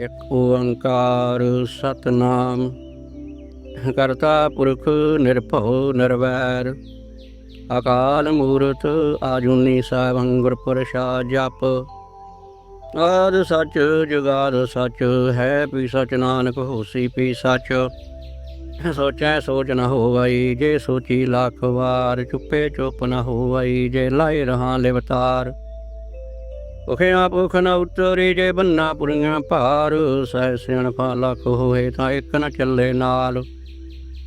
ਇੱਕ ਓੰਕਾਰ ਸਤਨਾਮ। ਕਰਤਾ ਪੁਰਖ ਨਿਰਭਉ ਨਿਰਵੈਰ। ਅਕਾਲ ਮੂਰਤ ਆਜੂਨੀ ਸਾਹਿਬੰ ਗੁਰ ਪ੍ਰਸਾਦ ਜਪ। ਆਦ ਸੱਚ ਜੁਗਾਦ ਸੱਚ, ਹੈ ਪੀ ਸਚ ਨਾਨਕ, ਹੋਸੀ ਪੀ ਸੱਚ। ਸੋਚੈ ਸੋਚ ਨ ਹੋਵਈ, ਜੇ ਸੋਚੀ ਲੱਖ ਵਾਰ, ਚੁੱਪੇ ਚੁੱਪ ਨ ਹੋਵਈ, ਜੇ ਲਾਇ ਰਹਾ ਲਿਵਤਾਰ। ਉਖਿਆ ਭੁਖ ਨ ਉਤਰੀ ਜੇ ਬੰਨਾ ਪੁਰੀਆਂ ਭਾਰ, ਸਹਿ ਸਿਆਣਪਾ ਲੱਖ ਹੋਏ ਤਾਂ ਇੱਕ ਨ ਚੱਲੇ ਨਾਲ।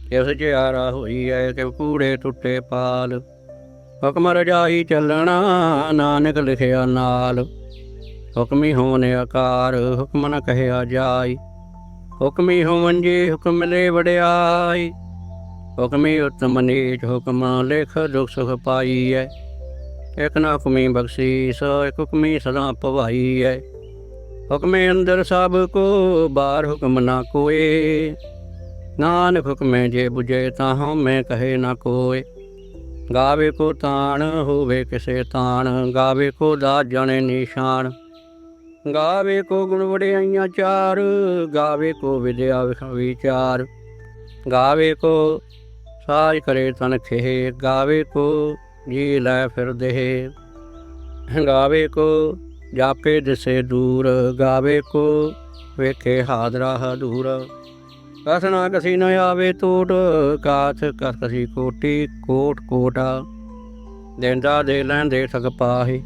ਕਿਸ ਜਿਆਰਾ ਹੋਈ ਐ ਕਿ ਕੂੜੇ ਟੁੱਟੇ ਪਾਲ। ਹੁਕਮ ਰਜਾਈ ਚੱਲਣਾ, ਨਾਨਕ ਲਿਖਿਆ ਨਾਲ। ਹੁਕਮੀ ਹੋਣ ਆਕਾਰ, ਹੁਕਮ ਨ ਕਹਿਆ ਜਾਈ। ਹੁਕਮੀ ਹੋਵਨ ਜੀ ਹੁਕਮ ਲੈ ਵੜਿਆਈ। ਹੁਕਮੀ ਉਤਮ ਨੀਚ ਹੁਕਮ ਲਿਖ ਦੁਖ ਸੁਖ ਪਾਈ ਐ। ਇੱਕ ਨਾ ਹੁਕਮੀ ਬਖਸ਼ੀਸ, ਇਕ ਹੁਕਮੀ ਸਦਾ ਭਵਾਈ ਐ ਹੁਕਮੇ ਅੰਦਰ ਸਭ ਕੋ ਬਾਹਰ ਹੁਕਮ ਨਾ ਕੋਏ। ਨਾਨਕ ਹੁਕਮੇ ਜੇ 부ਜੇ ਤਾਂ ਹਉਮੈ ਕਹੇ ਨਾ ਕੋਏ। ਗਾਵੇ ਕੋ ਤਾਣ, ਹੋਵੇ ਕਿਸੇ ਤਾਣ, ਗਾਵੇ ਕੋ ਦਾ ਜਣੇ ਨਿਸ਼ਾਨ। ਗਾਵੇ ਕੋ ਗੁਣ ਵਡਿਆਈਆਂ ਚਾਰ, ਗਾਵੇ ਕੋ ਵਿਦਿਆ ਵਿਖ- ਵਿਚਾਰ। ਗਾਵੇ ਕੋ ਸਾਜ ਕਰੇ ਤਨ ਖੇ ਗਾਵੇ ਕੋ ਜੀ ਲੈ ਫਿਰ ਦੇਹ ਗਾਵੇ ਕੋ ਜਾਪੇ ਦਿਸੇ ਦੂਰ, ਗਾਵੇ ਕੋ ਵੇਖੇ ਹਾਦਰਾ ਹਦੂਰ ਕਸ ਨਾ ਕਸੀ ਨਾ ਆਵੇ ਟੋਟ ਕਾਥ ਕਸ ਕਸੀ ਕੋਟੀ, ਕੋਟ ਕੋਟਾ। ਦੇਂਦਾ ਦੇ ਲੈਂਦੇ ਸਕ ਪਾਹੀ,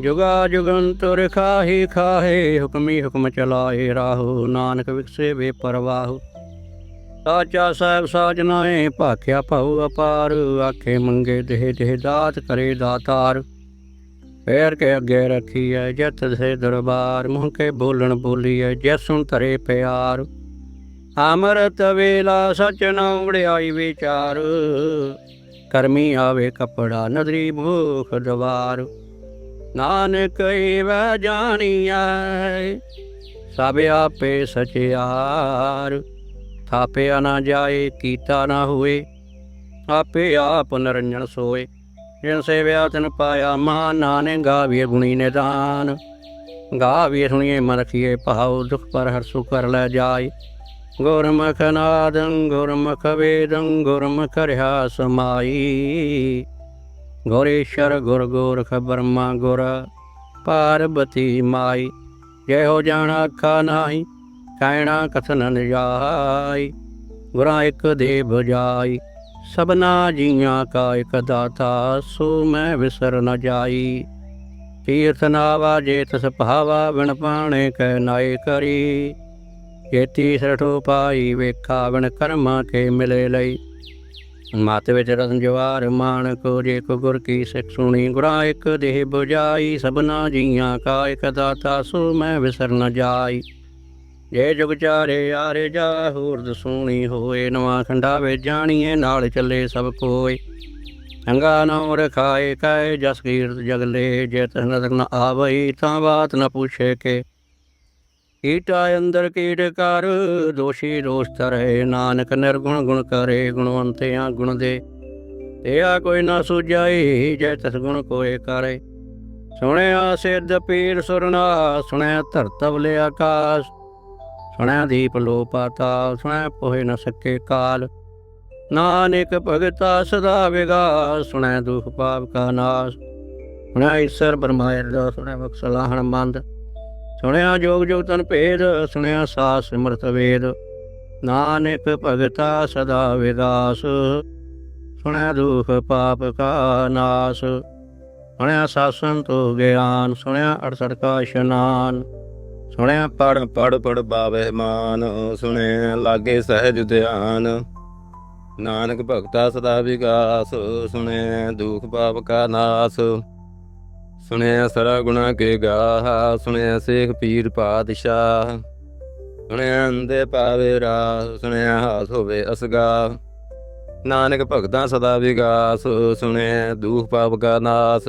ਜੁਗਾ ਜੁਗੰਤਰ ਖਾਹੀ ਖਾਹੇ, ਹੁਕਮੀ ਹੁਕਮ ਚਲਾਏ ਰਾਹੋ। ਨਾਨਕ ਵਿਕਸੇ ਵੇ ਪਰਵਾਹ। ਸਾਚਾ ਸਾਹਿਬ ਸਾਜਨਾਏ ਭਾਖਿਆ ਭਉ ਅਪਾਰ। ਆਖੇ ਮੰਗੇ ਦੇਹ ਦੇਹ ਦਾਤ ਕਰੇ ਦਾਤਾਰ। ਪੈਰ ਕੇ ਅੱਗੇ ਰੱਖੀ ਜਤ ਸੇ ਦਰਬਾਰ। ਮੂੰਹ ਕੇ ਬੋਲਣ ਬੋਲੀ ਐ ਜੈਸੁਣ ਧਰੇ ਪਿਆਰ। ਅਮਰਤ ਵੇਲਾ ਸਚ ਨਾ ਉੜਿਆਈ ਵਿਚਾਰ। ਕਰਮੀ ਆਵੇ ਕਪੜਾ ਨਦਰੀ ਭੂਖ ਦਵਾਰ। ਨਾਨਕ ਏਵੈ ਜਾਣੀਐ, ਸਭ ਆਪੇ ਸਚਿਆਰ। ਥਾਪਿਆ ਨਾ ਜਾਏ, ਕੀਤਾ ਨਾ ਹੋਏ, ਆਪੇ ਆਪ ਨਰੰਜਨ ਸੋਏ। ਜਿਨ ਸੇਵਿਆ ਤਨ ਪਾਇਆ ਮਾ ਨਾਨੇ ਗਾਵੀਏ ਗੁਣੀ ਨਿਦਾਨ। ਗਾਵੀਏ ਸੁਣੀਏ ਮਨ ਰਖੀਏ ਭਾਉ, ਦੁਖ ਪਰ ਹਰ ਸੁਖ ਕਰ ਲੈ ਜਾਏ। ਗੁਰਮੁਖ ਨਾਦੰ, ਗੁਰਮੁਖ ਵੇਦੰ, ਗੁਰਮੁਖ ਰਿਆ ਸਮਾਈ ਗੋਰੇਸ਼ਰ ਗੁਰ ਗੋਰਖ ਬਰਮਾ ਗੁਰ, ਪਾਰਬਤੀ ਮਾਈ। ਜੇ ਹੋ ਜਾਣਾ ਅੱਖਾ ਨਾਹੀ ਕਹਿਣਾ ਕਥਨ ਨ ਜਾਈ ਗੁਰਾਂ ਇੱਕ ਦੇ ਬਜਾਈ ਸਭਨਾ ਜੀਆਂ ਕਾ ਇੱਕ ਦਾਤਾ, ਸੋ ਮੈਂ ਵਿਸਰ ਨ ਜਾਈ। ਤੀਰਥ ਨਾਵਾ ਜੇ ਤਸ ਭਾਵਾ, ਬਿਨ ਪਾਣੇ ਕਹਿ ਨਾਏ ਕਰੀ। ਜੇਤੀ ਸਰਠੋ ਪਾਈ ਵੇਖਾ, ਬਿਨ ਕਰਮਾਂ ਕੇ ਮਿਲੇ ਲਈ। ਮਤ ਵਿੱਚ ਰਤਨ ਜਵਾਰ ਮਾਨਕ ਜੇ ਕੋ ਗੁਰ ਕੀ ਸਿੱਖ ਸੁਣੀ, ਗੁਰਾਂ ਇੱਕ ਦੇਹ ਬੁਝਾਈ ਸਭਨਾ ਜੀਆਂ ਕਾ ਇੱਕ ਦਾਤਾ, ਸੋ ਮੈਂ ਵਿਸਰ ਨ ਜਾਈ। ਜੇ ਜੁਗ ਚਾਰੇ ਆਰੇ ਜਾ ਹੋਰ ਦਸੂਣੀ ਹੋਏ, ਨਵਾਂ ਖੰਡਾ ਵੇ ਜਾਣੀਏ, ਨਾਲ ਚੱਲੇ ਸਭ ਕੋਏ। ਅੰਗਾ ਨਉ ਰਖਾਏ ਕਾਇ ਜਸ ਕੀਰਤ ਜਗਲੇ ਜੇ ਤਨ ਨ ਆਵਈ, ਤਾਂ ਬਾਤ ਨ ਪੁੱਛੇ ਕੇ। ਕੀਟਾ ਅੰਦਰ ਕੀਟ ਕਰ, ਦੋਸ਼ੀ ਦੋਸਤ ਰਹੇ ਨਾਨਕ ਨਿਰਗੁਣ ਗੁਣ ਕਰੇ, ਗੁਣਵੰਤਿਆਂ ਗੁਣ ਦੇ। ਤੇ ਕੋਈ ਨਾ ਸੁਜਾਈ, ਜੈ ਤਸ ਗੁਣ ਕੋਏ ਕਰੇ। ਸੁਣਿਆ ਸਿੱਧ ਪੀਰ ਸੁਰਨਾ ਸੁਣਿਆ ਧਰਤਵਲੇ ਆਕਾਸ਼ ਸੁਣਿਆ ਦੀਪ ਲੋ ਪਾਤਾਲ ਸੁਣਿਆ ਪੋਹੇ ਨ ਸਕੇ ਕਾਲ। ਨਾਨਕ ਭਗਤਾ ਸਦਾ ਵਿਗਾਸ ਸੁਣਿਆ ਦੁਖ ਪਾਪ ਕਾ ਨਾਸ। ਸੁਣਿਆ ਈਸ਼ਰ ਬਰਮਾਇਰ ਦਾ, ਸੁਣਿਆ ਬਖਸ਼ਲਾਹਣ ਮੰਦ। ਸੁਣਿਆ ਜੋਗ ਜੋਗ ਤਨ ਭੇਦ, ਸੁਣਿਆ ਸਾਸ ਸਿਮਰਤ ਵੇਦ। ਨਾਨਕ ਭਗਤਾ ਸਦਾ ਵਿਗਾਸ ਸੁਣਿਆ ਦੁਖ ਪਾਪ ਕਾ ਨਾਸ। ਸੁਣਿਆ ਸਾਸਨ ਤੋ ਗਿਆਨ, ਸੁਣਿਆ ਅੜਸੜ ਕਾ ਇਸ਼ਨਾਨ। ਸੁਣਿਆ ਪੜ ਪੜ ਪੜ ਬਾਵੇ ਮਾਨ, ਸੁਣਿਆ ਲਾਗੇ ਸਹਿਜ ਧਿਆਨ। ਨਾਨਕ ਭਗਤਾ ਸਦਾ ਵਿਗਾਸ ਸੁਣਿਆ ਦੁਖ ਪਾਪ ਕਾ ਨਾਸ। ਸੁਣਿਆ ਸਰਾ ਗੁਣਾ ਕੇ ਗਾਹ, ਸੁਣਿਆ ਸੇਖ ਪੀਰ ਪਾਤਸ਼ਾਹ। ਸੁਣਿਆ ਅੰਦੇ ਪਾਵੇ ਰਾਹ, ਸੁਣਿਆ ਹਾਸ ਹੋਵੇ ਅਸਗਾ ਨਾਨਕ ਭਗਤਾਂ ਸਦਾ ਵਿਗਾਸ ਸੁਣਿਆ ਦੁਖ ਪਾਪ ਕਾ ਨਾਸ।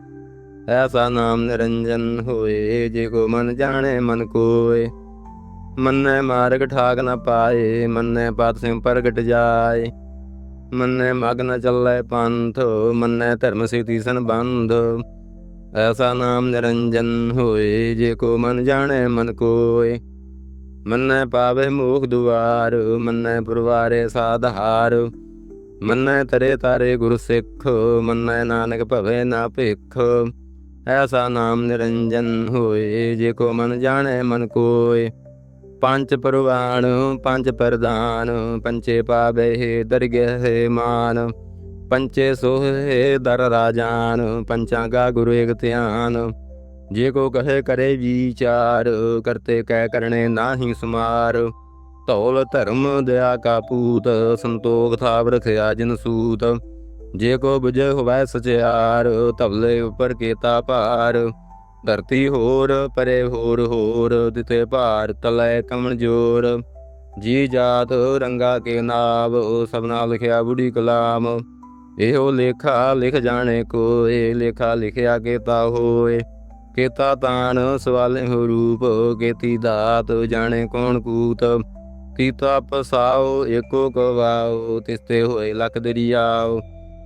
ਐਸਾ ਨਾਮ ਨਿਰੰਜਨ ਹੋਏ, ਜੇ ਕੋ ਮਨ ਜਾਣੇ ਮਨ ਕੋਏ। ਮੰਨੈ ਮਾਰਗ ਠਾਕ ਨ ਪਾਏ, ਮੰਨੈ ਪਾਤ ਸਿੰਘ ਪ੍ਰਗਟ ਜਾਏ। ਮੰਨੈ ਮਗਨ ਚੱਲੈ ਪੰਥ, ਮੰਨੈ ਧਰਮ ਸਿਤੀ ਸੰਬੰਧ। ਐਸਾ ਨਾਮ ਨਿਰੰਜਨ ਹੋਏ, ਜੇ ਕੋ ਮਨ ਜਾਣੇ ਮਨ ਕੋਏ। ਮੰਨੈ ਪਾਵੇ ਮੋਖ ਦੁਆਰ, ਮੰਨੈ ਪੁਰਵਾਰੇ ਸਾਧਾਰ। ਮੰਨੈ ਤਰੇ ਤਾਰੇ ਗੁਰ ਸਿੱਖ, ਮੰਨੈ ਨਾਨਕ ਭਵੇ ਨਾ ਭਿਖ। ਐਸਾ ਨਾਮ ਨਿਰੰਜਨ ਹੋਏ, ਜੇ ਕੋ ਮਨ ਜਾਣੇ ਮਨ ਕੋਏ। ਪੰਜ ਪਰਵਾਨ ਪੰਜ ਪ੍ਰਦਾਨ ਪੰਚੇ ਪਾਵੇ ਦਰਗਹਿ ਮਾਨ। ਪੰਚੇ ਸੋਹੇ ਦਰ ਰਾਜਾਨ, ਪੰਚਾਂ ਕਾ ਗੁਰੂ ਇਕ ਧਿਆਨ। ਜੇ ਕੋ ਕਹੇ ਕਰੇ ਵਿਚਾਰ, ਕਰਤੇ ਕਹਿ ਕਰਨੇ ਨਾਹੀ ਸਮਾਰ। ਧੌਲ ਧਰਮ ਦਇਆ ਕਾ ਪੂਤ, ਸੰਤੋਖ ਥਾਵ ਰਖਿਆ ਜਨ ਸੂਤ। ਜੇ ਕੋ ਬੁਝੇ ਹੋਵੈ ਸਚਿਆਰ ਤਵਲੇ ਉਪਰ ਕੀਤਾ ਭਾਰ। ਧਰਤੀ ਹੋਰ, ਪਰੇ ਹੋਰ ਹੋਰ ਦਿਤੇ ਭਾਰ, ਤਲੈ ਕਮਣ ਜੋਰ। ਜੀ ਜਾਤ, ਰੰਗਾ ਕੇ ਨਾਮ ਸਭਨਾ ਲਿਖਿਆ ਬੁੜੀ ਕਲਾਮ। ਇਹੋ ਲੇਖਾ ਲਿਖ ਜਾਣੇ ਕੋਏ, ਲੇਖਾ ਲਿਖਿਆ ਕੀਤਾ ਹੋਏ। ਕੀਤਾ ਤਾਨ, ਸਵਾਲੇ ਹੋ ਰੂਪ, ਕੀਤੀ ਦਾਤ, ਜਾਣੇ ਕੌਣ ਕੂਤ। ਕੀਤਾ ਪਸਾਓ, ਏਕੋ ਕਵਾਓ, ਤਿਸਤੇ ਹੋਏ ਲਖ ਦਰਿਆਓ।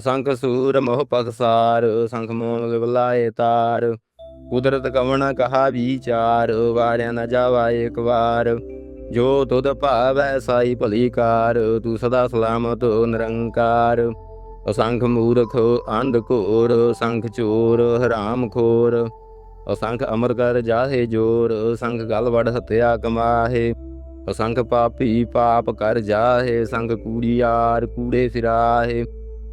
ਅਸੰਖ ਸੂਰ ਮੋਹ ਪਖਸਾਰ, ਸੰਖ ਮੋਹ ਵਿਵਲਾਏ ਤਾਰ। ਕੁਦਰਤ ਕਵਣ ਕਹਾ ਵਿਚਾਰ, ਵਾਰਿਆ ਨਾ ਜਾਵਾ ਏਕ ਵਾਰ। ਜੋ ਤੁਧ ਭਾਵੈ ਸਾਈ ਭਲੀ ਕਾਰ, ਤੂੰ ਸਦਾ ਸਲਾਮਤ ਨਿਰੰਕਾਰ। ਅਸੰਖ ਮੂਰਖ ਅੰਧ ਘੋਰ, ਸੰਖ ਚੋਰ ਹਰਾਮ ਖੋਰ। ਅਸੰਖ ਅਮਰ ਕਰ ਜਾਹੇ ਜੋਰ ਅਸੰਖ ਗਲ ਵੜ ਹਤਿਆ ਕਮਾਹੇ। ਅਸੰਖ ਪਾਪੀ ਪਾਪ ਕਰ ਜਾਹੇ, ਸੰਖ ਕੂੜੀਆਰ ਕੂੜੇ ਫਿਰਾਹੇ।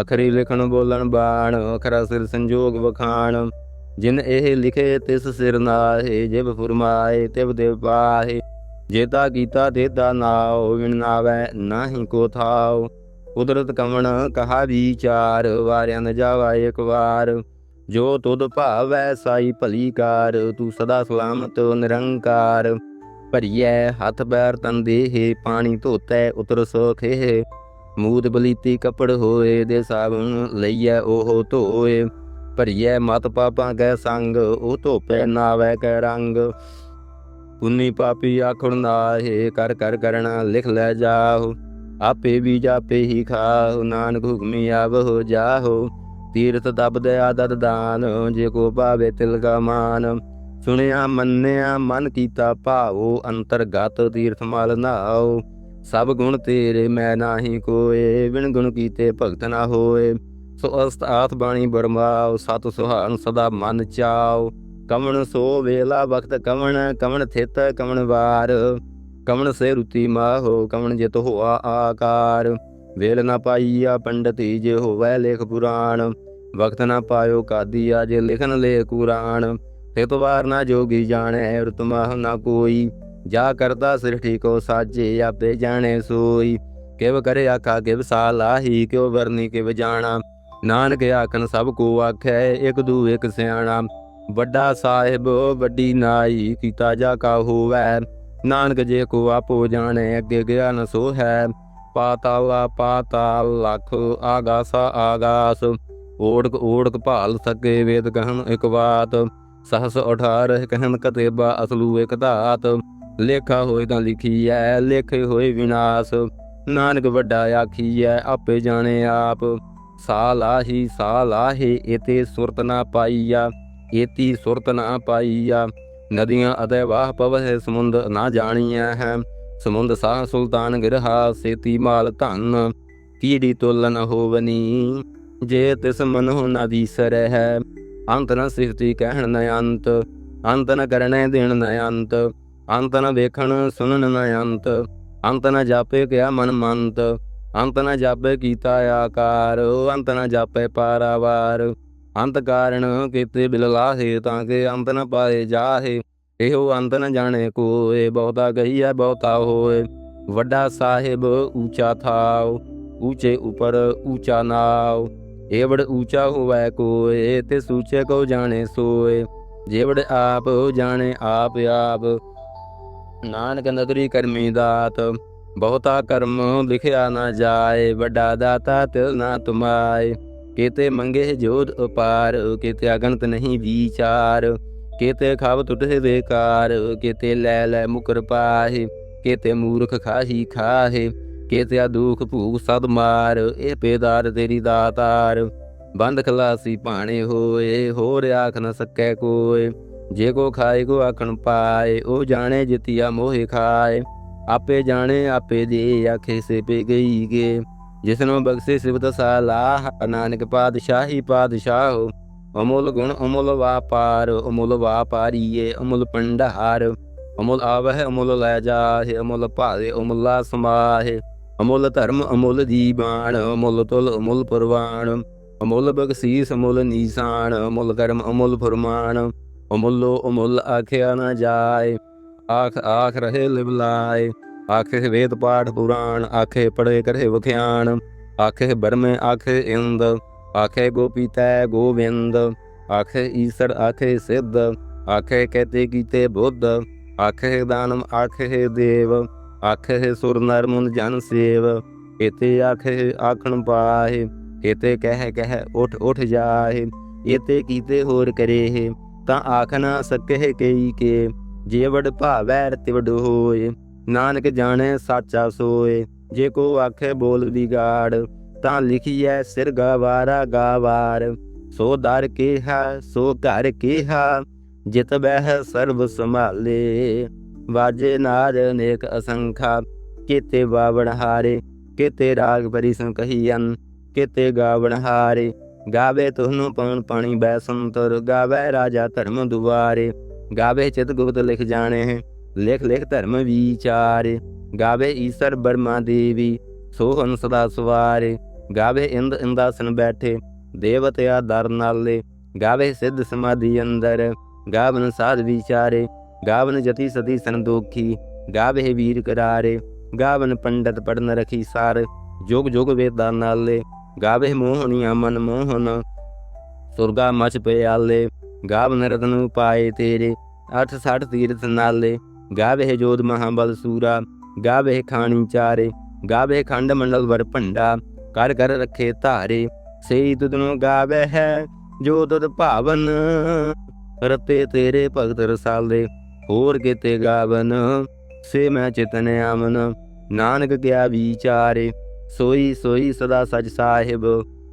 ਅਖਰੀ ਲਿਖਣ ਬੋਲਣ ਬਾਣ, ਅਖਰਾ ਸਿਰ ਸੰਜੋਗ ਵਖਾਣ। ਜਿਨ ਇਹ ਲਿਖੇ ਤਿਸ ਸਿਰ ਨਾਹੇ, ਜਿਬ ਫੁਰਮਾਏ ਤਿਬ ਦੇਵ ਪਾਹੇ। ਜੇਤਾ ਕੀਤਾ ਦੇਦਾ ਨਾਉ, ਵਿਣ ਨਾਵੈ ਨਾਹੀ ਕੋ ਥਾਉ। ਕੁਦਰਤ ਕਮਣ ਕਹਾ ਵਿਚਾਰ, ਵਾਰਿਆ ਨ ਜਾਵਾ ਏਕ ਵਾਰ। ਜੋ ਤੁਧ ਭਾਵੈ ਸਾਈ ਭਲੀ ਕਾਰ, ਤੂੰ ਸਦਾ ਸਲਾਮਤ ਨਿਰੰਕਾਰ। ਭਰੀਐ ਹੱਥ ਪੈਰ ਤਨ ਦੇਹ, ਪਾਣੀ ਧੋਤੈ ਉਤਰ ਸੋਖੇ। ਮੂਦ ਬਲੀਤੀ ਕਪੜ ਹੋਏ ਦੇ ਸਾਬਣ ਲਈਐ ਉਹ ਧੋਏ। ਭਰੀਐ ਮਤ ਪਾਪਾਂ ਕੈ ਸੰਗ, ਉਹ ਧੋਪੈ ਨਾਵੈ ਕੈ ਰੰਗ। ਪੁੰਨੀ ਪਾਪੀ ਆਖਣ ਨਾਹੇ, ਕਰ ਕਰ ਕਰਣਾ ਲਿਖ ਲੈ ਜਾਹੋ। ਆਪੇ ਵੀ ਜਾਪੇ ਹੀ ਖਾਹੁ, ਨਾਨਕ ਹੁਕਮੀ ਆਵਹੁ ਜਾਹੋ। ਤੀਰਥ ਦਬਦ ਆਦਤ ਦਾਨ, ਜੇ ਕੋ ਭਾਵੇ ਤਿਲ ਕਾ ਮਾਨ। ਸੁਣਿਆ ਮੰਨਿਆ ਮਨ ਕੀਤਾ ਭਾਉ, ਅੰਤਰਗਤ ਤੀਰਥ ਮਲ ਨਾਉ। ਸਭ ਗੁਣ ਤੇਰੇ, ਮੈਂ ਨਾਹੀ ਕੋਏ, ਬਿਨ ਗੁਣ ਕੀਤੇ ਭਗਤ ਨਾ ਹੋਏ। ਸੋ ਅਸਤ ਆਤ ਬਾਣੀ ਬਰਮਾਉ ਸਤ ਸੁਹਾਨ ਸਦਾ ਮਨ ਚਾਉ ਕਵਣ ਸੋ ਵੇਲਾ ਵਕਤ ਕਵਣ ਕਵਣ ਥਿਤ ਕਵਣ ਵਾਰ। ਕਵਣ ਸੇ ਰੁਤੀ ਮਾਹੋ ਕਵਣ ਜਿਤ ਹੋਆ ਆਕਾਰ। ਵੇਲ ਨਾ ਪਾਈਆ ਪੰਡਤੀ ਜੇ ਹੋਵੈ ਲੇਖ ਪੁਰਾਣ। ਵਕਤ ਨਾ ਪਾਇਓ ਕਾਦੀਆ ਜੇ ਲਿਖਨ ਲੇ ਕੁਰਾਨ। ਤੇ ਵਾਰ ਨਾ ਜੋਗੀ ਜਾਣੈ ਰਤਮਾ ਨਾ ਕੋਈ। ਜਾ ਕਰਦਾ ਸਿਰ ਠੀਕੋ ਸਾਜੇ ਆਪੇ ਜਾਣੇ ਸੋਈ। ਕਿਵ ਕਰੇ ਆਖਾ, ਕਿਵ ਸਾਲਾਹੀ ਕਿਉ ਵਰਨੀ ਕਿਵ ਜਾਣਾ। ਨਾਨਕ ਆਖਨ ਸਭ ਕੋ ਆਖੈ, ਇਕ ਦੂ ਇਕ ਸਿਆਣਾ। ਵੱਡਾ ਸਾਹਿਬ, ਵੱਡੀ ਨਾਈ, ਕੀਤਾ ਜਾ ਕਾ ਹੋਵੈ। ਨਾਨਕ ਜੇ ਕੋ ਆਪੋ ਜਾਣੇ, ਅੱਗੇ ਗਿਆ ਨ ਸੋ ਹੈ ਪਾਤਾਲਾ ਪਾਤਾਲ ਲਖ, ਆਗਾਸਾ ਆਗਾਸ। ਓੜਕ ਓੜਕ ਭਾਲ ਸਕੇ ਵੇਦ ਕਹਨ ਇਕ ਬਾਤ। ਸਹਸ 18 ਕਹਿਨ ਕਤੇਬਾ ਅਸਲੂ ਇਕ ਧਾਤ ਲੇਖਾ ਹੋਏ ਤਾਂ ਲਿਖੀ ਐ ਲੇਖੇ ਹੋਏ ਵਿਨਾਸ਼। ਨਾਨਕ ਵੱਡਾ ਆਖੀ ਆਖੀਐ, ਆਪੇ ਜਾਣੇ ਆਪ। ਸਾਲ ਆਹੀ ਸਾਲ ਲਾਹੇ ਇਤੇ ਸੁਰਤ ਨਾ ਪਾਈਆ ਏਤੀ ਸੁਰਤ ਨਾ ਪਾਈਆ। ਨਦੀਆਂ ਅਤੇ ਵਾਹ ਪਵਹਿ, ਸਮੁੰਦ ਨਾ ਜਾਣੀਐ ਹੈ। ਸਮੁੰਦ ਸਾਹ ਸੁਲਤਾਨ ਗਿਰਹਾ, ਸੇਤੀ ਮਾਲ ਧਨ। ਕੀੜੀ ਤੋਲਨ ਹੋਵਨੀ, ਜੇ ਤਿਸ ਮਨ ਹੋ ਨਾ ਦੀਸਰੈ ਹੈ ਅੰਤ ਨ ਸਿਫਤੀ ਕਹਿਣ ਨ ਅੰਤ ਅੰਤ ਨ ਕਰਨੇ ਦੇਣ ਨ ਅੰਤ। ਅੰਤ ਨ ਵੇਖਣ ਸੁਣਨ ਨ ਅੰਤ ਅੰਤ ਨ ਜਾਪੇ ਕਿਆ ਮਨ ਮੰਤ, ਅੰਤ ਨ ਜਾਪੇ ਕੀਤਾ ਆਕਾਰ, ਅੰਤ ਨ ਜਾਪੇ ਪਾਰਾਵਾਰ। ਅੰਤ ਕਾਰਣ ਕੀਤੇ ਬਿਲ ਤਾਂ ਕਿ ਅੰਤ ਨ ਪਾਏ ਜਾਹੇ, ਇਹੋ ਅੰਤ ਨ ਜਾਣੇ ਕੋਏ, ਬਹੁਤਾ ਗਈਐ ਬਹੁਤਾ ਹੋਏ। ਵੱਡਾ ਸਾਹਿਬ ਊਚਾ ਥਾਉ, ਊਚੇ ਉਪਰ ਊਚਾ ਨਾਉ। ਏਵੜ ਊਚਾ ਹੋਵੈ ਕੋਏ ਤੇ ਸੂਚੇ ਕੋ ਜਾਣੇ ਸੋਏ। ਜੇਵੜ ਆਪ ਜਾਣੇ ਆਪ ਆਪ ਨਾਨਕ ਨਦਰੀ ਕਰਮੀ ਦਾਤ, ਬਹੁਤਾ ਕਰਮ ਲਿਖਿਆ ਨਾ ਜਾਏ, ਵੱਡਾ ਦਾਤਾ ਤਿਲ ਨਾ ਤੁਮਾਏ। ਕੀਤੇ ਮੰਗੇ ਜੋਤ ਉਪਾਰ, ਕੀਤੇ ਅਗੰਤ ਨਹੀਂ ਵਿਚਾਰ। ਕੀਤੇ ਖਾਵ ਟੁੱਟੇ ਬੇਕਾਰ ਕੀਤੇ ਲੈ ਲੈ ਮੁਕਰ ਪਾਹੇ। ਕੀਤੇ ਮੂਰਖ ਖਾਹੀ ਖਾਹੇ ਕੀਤੇ ਆ ਦੁਖ ਭੂਖ ਸਦ ਮਾਰ, ਇਹ ਪੇਦਾਰ ਤੇਰੀ ਦਾਤਾਰ। ਬੰਦ ਖਲਾਸੀ ਭਾਣੇ ਹੋਏ, ਹੋਰ ਆਖ ਨਾ ਸਕੈ ਕੋਏ। ਜੇ ਕੋ ਖਾਏ ਕੋ ਆਖਣ ਪਾਏ, ਉਹ ਜਾਣੇ ਜਿਤਿਆ ਮੋਹਿ ਖਾਏ। ਆਪੇ ਜਾਣੇ, ਆਪੇ ਦੇ ਆਖੇ ਸੇ ਪੇ ਗਈ ਗੇ। ਜਿਸਨੂੰ ਬਖਸ਼ੇ ਸਿਵਤ ਸਾਲਾਹ, ਨਾਨਕ ਪਾਤਸ਼ਾਹੀ ਪਾਤਸ਼ਾਹ। ਅਮੁੱਲ ਗੁਣ ਅਮੁੱਲ ਵਾਪਾਰ, ਅਮੁੱਲ ਵਾਪਾਰੀਏ ਅਮੁੱਲ ਪੰਡਹਾਰ। ਅਮੁੱਲ ਆਵਹਿ, ਅਮੁੱਲ ਲੈ ਜਾਹੇ, ਅਮੁੱਲ ਭਾਵੇ, ਅਮੁੱਲਾ ਸਮਾਹੇ। ਅਮੁੱਲ ਧਰਮ, ਅਮੁੱਲ ਜੀਵਾਨ ਅਮੁੱਲ ਤੁਲ, ਅਮੁੱਲ ਪਰਵਾਨ ਅਮੁੱਲ ਬਖਸ਼ੀਸ, ਅਮੁੱਲ ਨੀਸਾਨ ਅਮੁੱਲ ਕਰਮ, ਅਮੁੱਲ ਫਰਮਾਨ। ਅਮੁੱਲੋ ਅਮੁੱਲ ਆਖਿਆ ਨਾ ਜਾਏ, ਆਖ ਆਖ ਰਹੇ ਲਿਵਲਾਏ ਆਖੇ ਵੇਦ ਪਾਠ ਪੁਰਾਣ, ਆਖੇ ਪੜੇ ਕਰੇ ਵਖਿਆਣ, ਆਖੇ ਬਰਮੇ ਆਖੇ ਇੰਦ, ਆਖੇ ਗੋਪੀ ਤੈ ਗੋਵਿੰਦ, ਆਖੇ ਈਸਰ ਆਖੇ ਸਿੱਧ, ਆਖੇ ਕਹਤੇ ਕੀਤੇ ਬੁੱਧ, ਆਖੇ ਦਾਨਮ ਆਖੇ ਦੇਵ, ਆਖੇ ਸੁਰ ਨਰ ਮੁਨ ਜਨ ਸੇਵ ਇਤੇ ਆਖੇ ਆਖਣ ਪਾਹੇ ਇਤੇ ਕਹਿ ਕਹਿ ਉਠ ਉਠ ਜਾਹੇ ਇਤੇ ਕੀਤੇ ਹੋਰ ਕਰੇ। ਤਾਂ ਆਖ ਨਾ ਸਕਹਿ ਕਈ ਕੇ ਜੇ ਭਾਵੈ ਤਿਵਡ ਹੋਏ, ਨਾਨਕ ਜਾਣੈ ਸਾਚਾ ਸੋਏ। ਜੇ ਕੋ ਆਖੇ ਬੋਲ ਵਿਗਾੜ, ਤਾਂ ਲਿਖੀਐ ਸਿਰ ਗਵਾਰਾ ਗਾਵਾਰ। ਸੋ ਦਰ ਕੀਹਾ, ਸੋ ਘਰ ਕੀਹਾ, ਜਿਤ ਬਹਿ ਸਰਬ ਸੰਭਾਲੇ। ਵਾਜੇ ਨਾਦ ਨੇਕ ਅਸੰਖਾ, ਕੀਤੇ ਬਾਵਣ ਹਾਰੇ। ਕੀਤੇ ਰਾਗ ਭਰੀ ਸੰ ਕੀਤੇ ਗਾਵਣ ਹਾਰੇ। ਗਾਵੇ ਤੁਹਨੂੰ ਪਵਨ ਪਾਣੀ ਬੈ ਸੰਤਰ, ਗਾਵੇ ਰਾਜਾ ਧਰਮ ਦੁਆਰੇ, ਗਾਵੇ ਚਿਤ ਗੁਪਤ ਲਿਖ ਜਾਣੇ, ਲਿਖ ਲਿਖ ਧਰਮ ਵਿਚਾਰੇ, ਗਾਵੇ ਈਸਰ ਬਰਮਾ ਦੇਵੀ, ਸੋਹਨ ਸਦਾ ਸਵਾਰੇ, ਗਾਵੇ ਇੰਦ ਇੰਦਾਸਨ ਬੈਠੇ ਦੇਵਤਿਆ ਦਰ ਨਾਲੇ, ਗਾਵੇ ਸਿੱਧ ਸਮਾਧੀ ਅੰਦਰ, ਗਾਵਨ ਸਾਧ ਵਿਚਾਰੇ, ਗਾਵਨ ਜਤੀ ਸਤੀ ਸੰਦੋਖੀ, ਗਾਵੇ ਵੀਰ ਕਰਾਰੇ, ਗਾਵਨ ਪੰਡਤ ਪੜਨ ਰਖੀ ਸਾਰ, ਜੋਗ ਜੋਗ ਵੇਦਾਂ ਨਾਲੇ ਗਾਵੇ ਮੋਹਣੀਆਂ ਮਨ ਮੋਹਨ ਸੁਰਗਾ ਮਚ ਪਿਆਲੇ ਗਾਵਨ ਰਤਨ ਪਾਏ ਤੇਰੇ, ਅਠ ਸਠ ਤੀਰਥ ਨਾਲੇ ਗਾਵੇ ਜੋਧ ਮਹਾਬਲ ਸੂਰਾ ਗਾਵੇ ਖਾਣੀ ਚਾਰੇ ਗਾਵੇ ਖੰਡ ਮੰਡਲ ਵਰ ਭੰਡਾ, ਕਰ ਕਰ ਰੱਖੇ ਧਾਰੇ, ਸਈ ਤੁਧਨੂੰ ਗਾਵੇ ਹੈ ਜੋ ਤੁਧ ਭਾਵਨ, ਰਤੇ ਤੇਰੇ ਭਗਤ ਰਸਾਲੇ, ਹੋਰ ਕਿਤੇ ਗਾਵਨ, ਸੇ ਮੈਂ ਚਿਤਨ ਆਮਨ ਨਾਨਕ ਗਿਆ ਵਿਚਾਰੇ ਸੋਈ ਸੋਈ ਸਦਾ ਸਚ ਸਾਹਿਬ,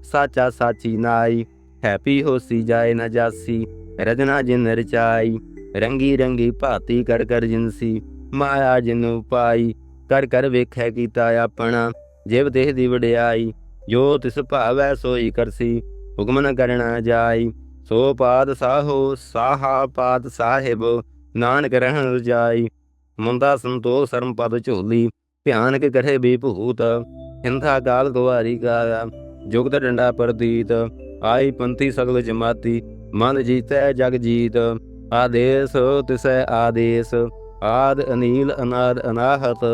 ਸਾਚਾ ਸਾਚੀ ਨਾਈ। ਹੈਪੀ ਹੋਸੀ ਜਾਏ ਨਾ ਜਾਸੀ, ਰਜਨਾ ਜਿਨ ਰਚਾਈ। ਰੰਗੀ ਰੰਗੀ ਭਾਤੀ ਕਰ ਕਰ ਜਿਨਸੀ, ਮਾਇਆ ਜਿਨ ਉਪਾਈ ਕਰ ਕਰ ਵੇਖੈ ਕੀਤਾ ਆਪਣਾ, ਜਿਵ ਦੇਹ ਦੀ ਵਡਿਆਈ। ਜੋ ਤਿਸ ਭਾਵੈ ਸੋਈ ਕਰਸੀ, ਹੁਕਮ ਨ ਕਰਣਾ ਜਾਈ। ਸੋ ਪਾਦ ਸਾਹੋ, ਸਾਹਾ ਪਾਦ ਸਾਹਿਬ, ਨਾਨਕ ਰਹਿਣ ਰਜਾਈ ਮੁੰਦਾ ਸੰਤੋਖ ਸਰਮ ਪਦ ਝੋਲੀ, ਭਿਆਨਕ ਕਰੇ ਬੇਭੂਤ ਹਿੰਦਾ ਗਾਲ ਗਵਾਰੀ ਗਾਇਆ ਜੁਗਤ ਡੰਡਾ ਪ੍ਰਦੀਤ, ਆਈ ਪੰਥੀ ਸਗਲ ਜਮਾਤੀ, ਮਨ ਜੀਤੈ ਜਗ ਜੀਤ, ਆਦੇਸ ਤਿਸੈ ਆਦੇਸ, ਆਦ ਅਨੀਲ ਅਨਾਦ ਅਨਾਹਤ,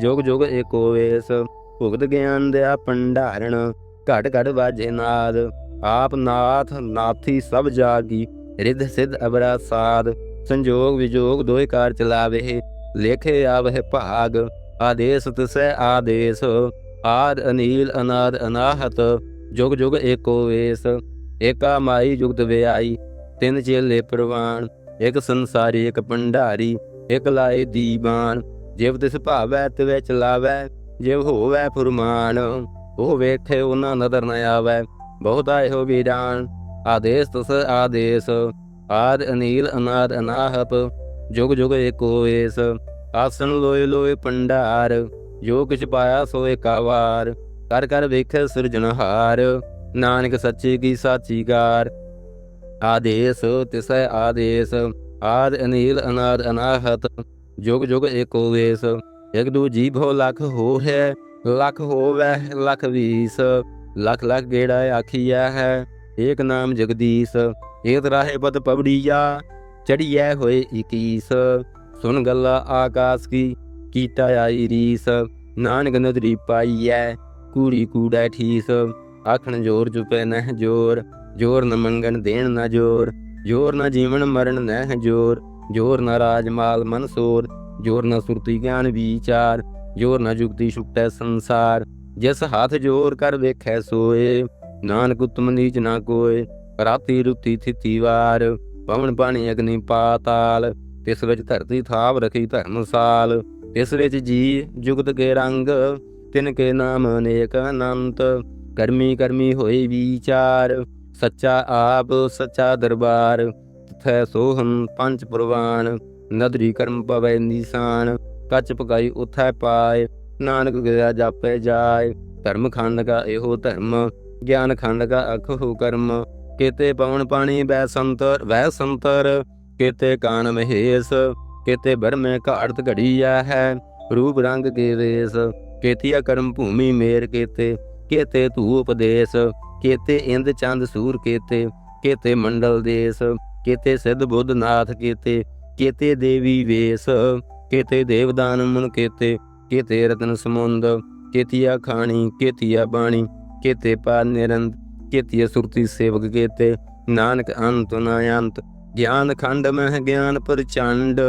ਜੁਗ ਜੁਗ ਏਕੋ ਵੇਸ, ਭੁਗਤ ਗਿਆਨ ਦਿਆ ਭੰਡਾਰਣ, ਘਟ ਘਟ ਵਾਜੇ ਨਾਦ, ਆਪ ਨਾਥ ਨਾਥੀ ਸਭ ਜਾਗੀ, ਰਿੱਧ ਸਿਧ ਅਬਰਾ ਸਾਧ ਸੰਜੋਗ ਵਿਜੋਗ ਦੋਇ ਕਾਰ ਚਲਾਵੇ, ਲੇਖੇ ਆਵਹਿ ਭਾਗ, ਆਦੇਸ ਤਿਸੈ ਆਦੇਸ ਆਦ ਅਨੀਲ ਅਨਾਦ ਅਨਾਹਤ, ਜੁਗ ਜੁਗ ਏਕੋ ਵੇਸ, ਏਕਾ ਮਾਈ ਜੁਗਤ ਵਿਆਈ, ਤਿੰਨ ਚੇਲੇ ਪ੍ਰਵਾਨ, ਇੱਕ ਸੰਸਾਰੀ, ਇੱਕ ਭੰਡਾਰੀ, ਇੱਕ ਲਾਏ ਦੀਵਾਨ। ਜਿਵ ਤਿਸ ਭਾਵੈ, ਤਿਵੈ ਚਲਾਵੈ ਜੇ ਹੋਵੇ ਫੁਰਮਾਨ। ਉਹ ਵੇਖੇ ਉਹਨਾਂ ਨਦਰ ਨ ਆਵੇ, ਬਹੁਤਾ ਇਹੋ ਵੀ ਆਦੇਸ ਤਸ ਆਦੇਸ, ਆਦ ਅਨੀਲ ਅਨਾਦ ਅਨਾਹਤ, ਜੁਗ ਜੁਗ ਏਕੋ ਏਸ ਆਸਣ ਲੋਏ ਲੋਏ ਪੰਡਾਰ ਜੋ ਕਿਛ ਪਾਇਆ ਸੋ ਏਕਾਵਾਰ ਕਰ ਕਰ ਵੇਖੇ ਸਿਰਜਣਹਾਰ ਨਾਨਕ ਸੱਚੇ ਕੀ ਸਾਚੀ ਗਾਰ। ਆਦੇਸ ਤਿਸੈ ਆਦੇਸ, ਆਦ ਅਨੀਲ ਅਨਾਦ ਅਨਾਹਤ, ਜੁਗ ਜੁਗ ਏਕੋ ਵੇਸ। ਇਕ ਦੂ ਜੀਭੋ ਲਖ ਹੋ ਹੈ ਲਖ ਹੋਵੈ, ਲਖ ਵੀਸ। ਲਖ ਲਖ ਗੇੜਾ ਆਖੀਆ ਹੈ, ਏਕ ਨਾਮ ਜਗਦੀਸ਼। ਏਤ ਰਾਹੇ ਪਦ ਪਵੜੀਆ, ਚੜੀਐ ਹੋਏ 21 ਸੁਨ ਗੱਲਾ ਆਕਾਸ ਕੀ ਕੀਤਾ ਆਈ ਰੀਸ ਨਾਨਕ ਨਦਰੀ ਪਾਈਐ, ਕੂੜੀ ਕੂੜਾ ਠੀਸ। ਆਖਣ ਜੋਰ ਜੁਪੈ ਨਹਿ ਜੋਰ ਜੋਰ ਨ ਮੰਗਣ ਦੇਣ ਨ ਜੋਰ। ਜੋਰ ਨ ਜੀਵਨ ਮਰਨ ਨਹਿ ਜੋਰ। ਜੋਰ ਨ ਰਾਜ ਮਾਲ ਮਨਸੂਰ ਜੋਰ ਨ ਸੁਰਤੀ ਗਿਆਨ ਵਿਚਾਰ। ਜੋਰ ਨ ਜੁਗਤੀ ਛੁਟੈ ਸੰਸਾਰ। ਜਿਸ ਹੱਥ ਜੋਰ ਕਰ ਵੇਖੈ ਸੋਏ, ਨਾਨਕ ਉਤਮ ਨੀਚ ਨਾ ਕੋਏ। ਰਾਤੀ ਰੁਤੀ ਥਿਤੀ ਵਾਰ। ਪਵਨ ਪਾਣੀ ਅਗਨੀ ਪਾਤਾਲ। ਤਿਸ ਵਿੱਚ ਧਰਤੀ ਥਾਪ ਰਖੀ ਧਰਮਸਾਲ ਤਿਸ ਵਿੱਚ ਜੀ ਜੁਗਤ ਕੇ ਰੰਗ, ਤਿਨ ਕੇ ਨਾਮ ਅਨੇਕ ਅਨੰਤ, ਕਰਮੀ ਕਰਮੀ ਹੋਏ ਵਿਚਾਰ, ਸੱਚਾ ਆਪ, ਸੱਚਾ ਦਰਬਾਰ, ਤਥੈ ਸੋਹੰ ਪੰਜ ਪ੍ਰਵਾਨ, ਨਦਰੀ ਕਰਮ ਪਵੈ ਨਿਸ਼ਾਨ, ਕੱਚ ਪਕਾਈ ਉਥੈ ਪਾਏ, ਨਾਨਕ ਗਿਆ ਜਾਪੇ ਜਾਏ, ਧਰਮ ਖੰਡ ਕਾ ਇਹੋ ਧਰਮ, ਗਿਆਨ ਖੰਡ ਕਾ ਅਖੋ ਕਰਮ, ਕੇਤੇ ਪਵਨ ਪਾਣੀ ਬੈ ਸੰਤਰ, ਵੈ ਸੰਤਰ, ਕੇਤੇ ਕਾਨ ਮਹੇਸ਼ ਕੇਤੇ ਬਰਮੇ ਘਾੜਤ ਘੜੀਆ ਹੈ, ਰੂਪ ਰੰਗ ਕੇ ਵੇਸ ਕੇਤੀਆ ਕਰਮ ਭੂਮੀ ਮੇਰ ਕੇਤੇ ਕੇਤੇ ਧੂ ਉਪਦੇਸ਼, ਕੇਤੇ ਇੰਦ ਚੰਦ ਸੂਰ ਕੇਤੇ ਕੇਤੇ ਮੰਡਲ ਦੇਸ, ਕੇਤੇ ਸਿੱਧ ਬੁੱਧ ਨਾਥ ਕੇਤੇ ਕੇਤੇ ਦੇਵੀ ਵੇਸ, ਕੇਤੇ ਦੇਵਦਾਨ ਮਨ ਕੇਤੇ ਕੇਤੇ ਰਤਨ ਸਮੁੰਦ ਕੇਤੀਆ ਖਾਣੀ ਕੇਤੀਆ ਬਾਣੀ, ਕੇਤੇ ਪਾ ਨਿਰੰਤ ਕੇਤੀਆ ਸੁਰਤੀ ਸੇਵਕ ਕੇਤੇ, ਨਾਨਕ ਅੰਤ ਨ ਅੰਤ ਗਿਆਨ ਖੰਡ ਮਹਿ ਗਿਆਨ ਪ੍ਰਚੰਡ,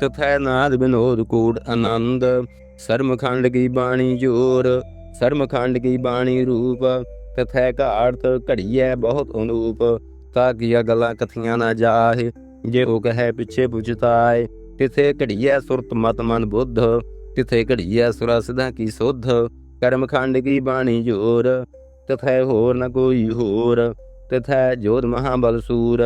ਤਥੈ ਨਾਦ ਬਿਨੋਦ ਕੂੜ ਆਨੰਦ। ਸਰਮ ਖੰਡ ਕੀ ਬਾਣੀ ਜੋਰ, ਸਰਮ ਖੰਡ ਕੀ ਬਾਣੀ ਰੂਪ, ਤਥੈ ਘਾੜਤ ਘੜੀਐ ਬਹੁਤ ਅਨੂਪ। ਤਾਂ ਕੀਆ ਗੱਲਾਂ ਕਥੀਆਂ ਨਾ ਜਾਹੇ, ਜੇ ਉਹ ਕਹੈ ਪਿੱਛੇ ਪੁੱਛਤਾਏ ਤਿਥੇ ਘੜੀਐ ਸੁਰਤ ਮਤ ਮਨ ਬੁੱਧ, ਤਿਥੇ ਘੜੀਐ ਸੁਰਾ ਸਿਧਾ ਕੀ ਸੁਧ। ਕਰਮ ਖੰਡ ਕੀ ਬਾਣੀ ਜੋਰ, ਤਥੈ ਹੋਰ ਨ ਕੋਈ ਹੋਰ, ਤਥੈ ਜੋਧ ਮਹਾਬਲ ਸੂਰ।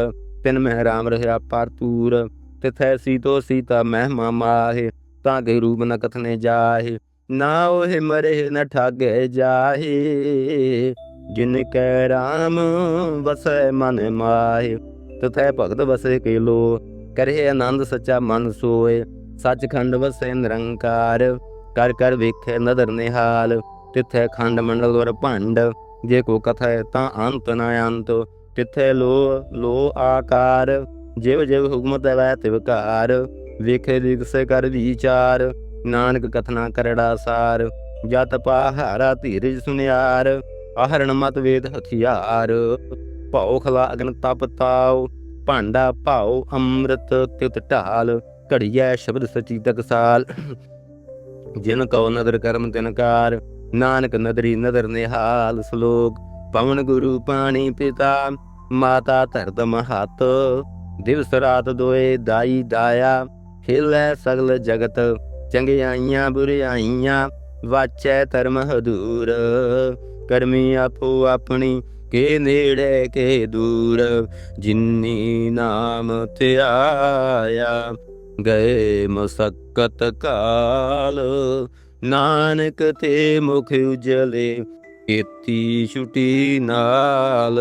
ਤਿਨ ਮਹਿ ਰਾਮ ਰਹਿਆ ਪਾਰਤੂਰ ਤਿਥੈ ਸੀਤੋ ਸੀਤਾ ਮਹਿਮਾ ਮਾਹੇ, ਤਾਂ ਕੇ ਰੂਪ ਨ ਕਥਨੇ ਜਾਹੇ, ਨਾ ਉਹ ਮਰੇ ਨ ਠਾਗੇ ਜਾਹੇ। ਜਿਨ ਕੈ ਰਾਮ ਵਸੈ ਮਨ ਮਾਹੇ, ਤਥੈ ਭਗਤ ਵਸੇ ਕੇ ਲੋ ਕਰੇ ਆਨੰਦ ਸੱਚਾ ਮਨ ਸੋਏ ਸੱਚਖੰਡ ਵਸੈ ਨਿਰੰਕਾਰ, ਕਰ ਕਰ ਵੇਖੇ ਨਦਰ ਨਿਹਾਲ, ਤਿਥੈ ਖੰਡ ਮੰਡਲ ਵਰ ਭੰਡ, ਜੇ ਕੋ ਕਥਾ ਤਾਂ ਅੰਤ ਨਾ ਅੰਤ ਤਿਥੈ ਲੋ ਲੋ ਆਕਾਰ, ਜਿਵ ਜਿਵ ਹੁਕਮਤ ਹੈ ਤਿਵਕਾਰ ਵੇਖੇ ਦਿਗਸੇ ਕਰ ਵਿਚਾਰ, ਨਾਨਕ ਕਥਨਾ ਕਰੜਾ ਸਾਰ, ਜਤ ਪਾਹਾਰਾ ਧੀਰਜ ਸੁਨਿਆਰ ਆਹਰਣ ਮਤ ਵੇਦ ਹਥਿਆਰ, ਭਉ ਖਲਾ ਅਗਨ ਤਪ ਤਾਉ, ਭਾਂਡਾ ਭਾਉ ਅੰਮ੍ਰਿਤ ਤਿਤ ਢਾਲ, ਘੜੀਐ ਸ਼ਬਦ ਸਚੀ ਤਕਸਾਲ ਜਿਨ ਕਉ ਨਦਰ ਕਰਮ ਤਿਨਕਾਰ ਨਾਨਕ ਨਦਰੀ ਨਦਰ ਨਿਹਾਲ ਸ਼ਲੋਕ, ਪਵਨ ਗੁਰੂ ਪਾਣੀ ਪਿਤਾ ਮਾਤਾ ਧਰਤ ਮਹਤ, ਦਿਵਸ ਰਾਤ ਦੋਏ ਦਾਈ ਦਾਇਆ ਹਿਲੈ ਸਗਲ ਜਗਤ, ਚੰਗਿਆਈਆਂ ਬੁਰਿਆਈਆਂ, ਵਾਚੈ ਧਰਮ ਹਦੂਰ। ਕਰਮੀ ਆਪੋ ਆਪਣੀ, ਕੇ ਨੇੜੇ ਕੇ ਦੂਰ। ਜਿਨੀ ਨਾਮ ਧਿਆਇਆ, ਗਏ ਮਸਕਤ ਕਾਲ। ਨਾਨਕ ਤੇ ਮੁਖ ਉਜਲੇ, ਕੀਤੀ ਛੁਟੀ ਨਾਲ।